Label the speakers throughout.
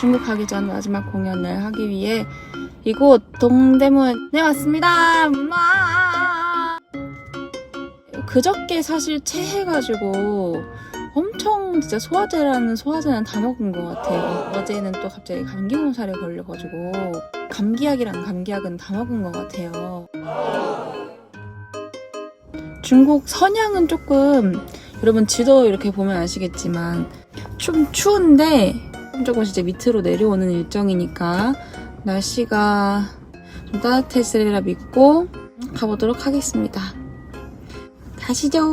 Speaker 1: 중국 가기 전 마지막 공연을 하기 위해 이곳 동대문에 왔습니다. 와! 그저께 사실 체해가지고 엄청 진짜 소화제라는 소화제는 다 먹은 것 같아요. 어제는 또 갑자기 감기 몸살에 걸려가지고 감기약이랑 감기약은 다 먹은 것 같아요. 중국 선양은 조금 여러분 지도 이렇게 보면 아시겠지만 좀 추운데 조금 이제 밑으로 내려오는 일정이니까 날씨가 좀 따뜻해지리라 믿고 가보도록 하겠습니다. 가시죠.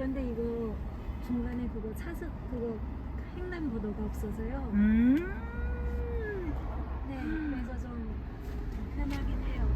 Speaker 2: 그런데 이거 중간에 그거 차선 그거 횡단보도가 없어서요.
Speaker 1: 음.
Speaker 2: 네 그래서 좀 편하긴 해요.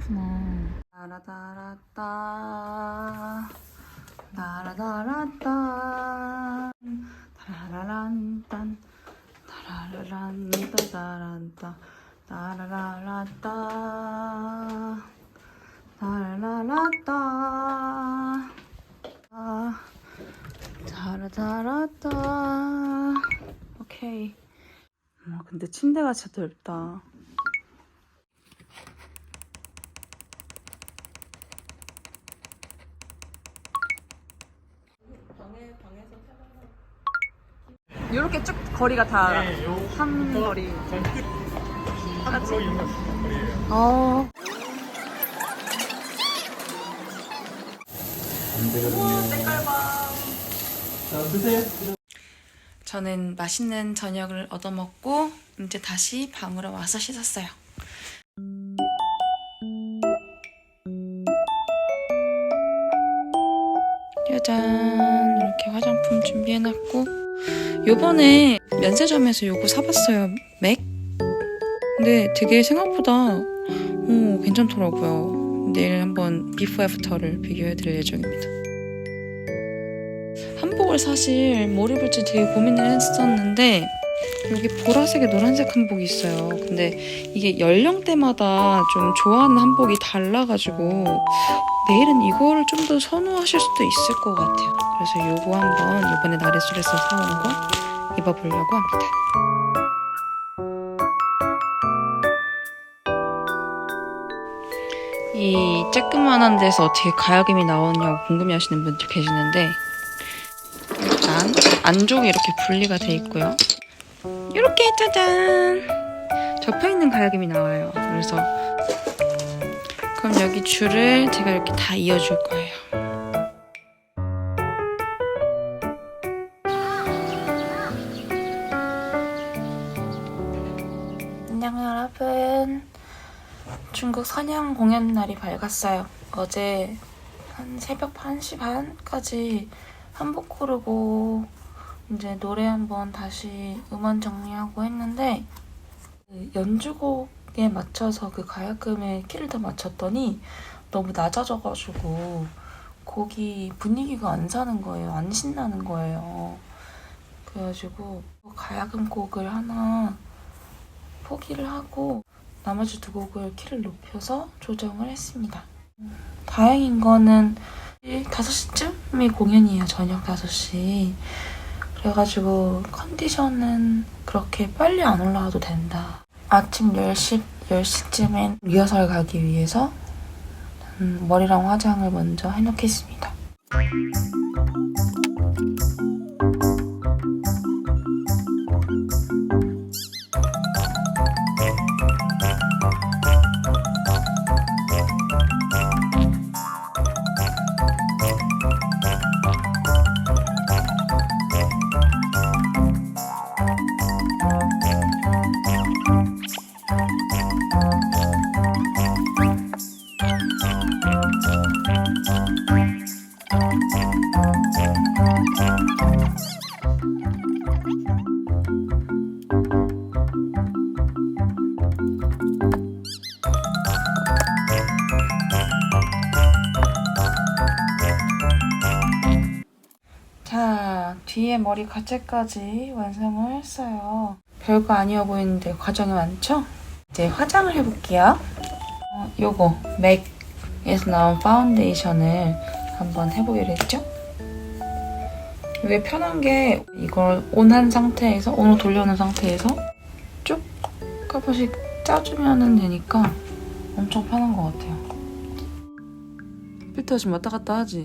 Speaker 1: 그렇구나. 따라다라따 따라다라따 따라라란딴 따라라란따 따라란따 따라라라따 따라라라따 아, 따라다라따 오케이. 와 근데 침대가 진짜 넓다. 이렇게 쭉 거리가 다한 거리.
Speaker 3: 한국으로 있는 거리예요.
Speaker 1: 어. 저는 맛있는 저녁을 얻어먹고 이제 다시 방으로 와서 씻었어요. 짜잔. 이렇게 화장품 준비해놨고. 요번에 면세점에서 요거 사봤어요 맥? 근데 되게 생각보다 오, 괜찮더라고요. 내일 한번 비포 애프터를 비교해드릴 예정입니다 한복을 사실 뭘 입을지 되게 고민을 했었는데 여기 보라색에 노란색 한복이 있어요. 근데 이게 연령대마다 좀 좋아하는 한복이 달라가지고 내일은 이거를 좀 더 선호하실 수도 있을 것 같아요. 그래서 요거 한번 이번에 나래술에서 사온 거 입어보려고 합니다. 이 쬐끄만한 데서 어떻게 가야금이 나오냐고 궁금해하시는 분들 계시는데 안쪽에 이렇게 분리가 돼 있고요. 이렇게 짜잔! 접혀있는 가야금이 나와요. 그래서 그럼 여기 줄을 제가 이렇게 다 이어줄 거예요. 안녕 여러분. 중국 선양 공연 날이 밝았어요. 어제 한 새벽 1시 반까지 한복 고르고 이제 노래 한번 다시 음원 정리하고 했는데 그 연주곡에 맞춰서 그 가야금에 키를 더 맞췄더니 너무 낮아져가지고 곡이 분위기가 안 사는 거예요. 안 신나는 거예요. 그래가지고 가야금 곡을 하나 포기를 하고 나머지 두 곡을 키를 높여서 조정을 했습니다. 다행인 거는 5시쯤이 공연이에요. 저녁 5시. 그래가지고 컨디션은 그렇게 빨리 안 올라와도 된다. 아침 10시, 10시쯤엔 리허설 가기 위해서 음, 머리랑 화장을 먼저 해놓겠습니다. 자, 뒤에 머리 가채까지 완성을 했어요. 별거 아니어 보이는데 과정이 많죠? 이제 화장을 해볼게요. 어, 요거 맥에서 나온 파운데이션을 한번 해보기로 했죠? 이게 편한 게 이걸 온한 상태에서 온을 돌려놓은 상태에서 쭉한 번씩 짜주면 되니까 엄청 편한 것 같아요. 필터 지금 왔다 갔다 하지?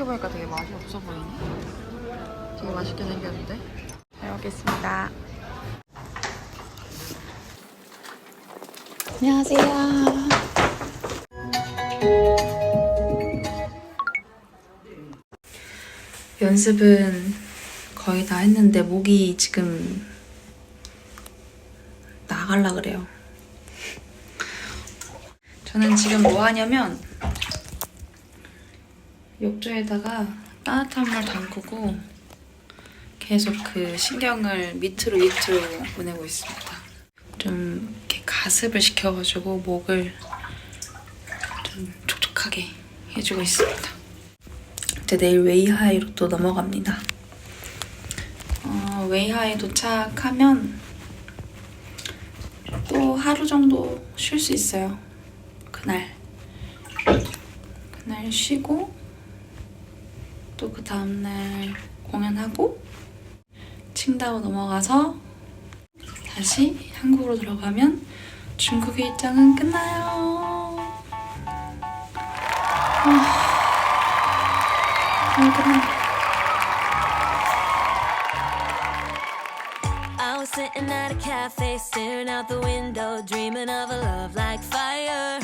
Speaker 1: 이렇게 보니까 되게 맛이 없어 보이네. 되게 맛있게 생겼는데. 잘 먹겠습니다. 안녕하세요. 연습은 거의 다 했는데 목이 지금 나갈라 그래요. 저는 지금 뭐 하냐면 욕조에다가 따뜻한 물 담그고 계속 그 신경을 밑으로 밑으로 보내고 있습니다. 좀 이렇게 가습을 시켜가지고 목을 좀 촉촉하게 해주고 있습니다. 이제 내일 웨이하이로 또 넘어갑니다. 어, 웨이하이 도착하면 또 하루 정도 쉴 수 있어요. 그날. 그날 쉬고 또 그 다음날 공연하고 칭다오 넘어가서 다시 한국으로 들어가면 중국의 일정은 끝나요. 아, 아 끝나.
Speaker 4: Sitting at a cafe, staring out the window, dreaming of a love like fire.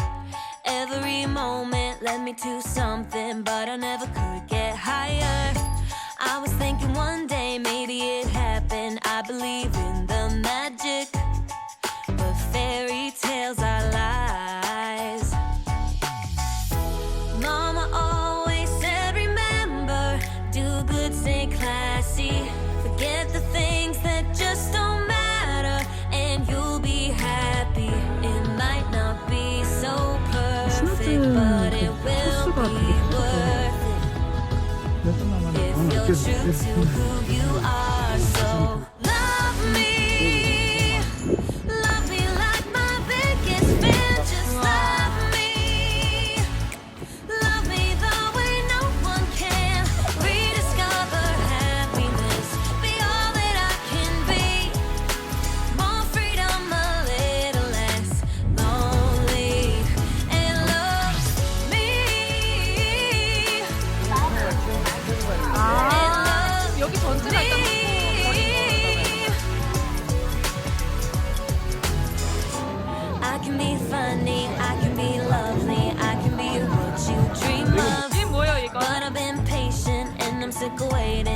Speaker 4: Every moment led me to something, but I never could get higher. I was thinking one day maybe it happened. I believe in Because classic waiting.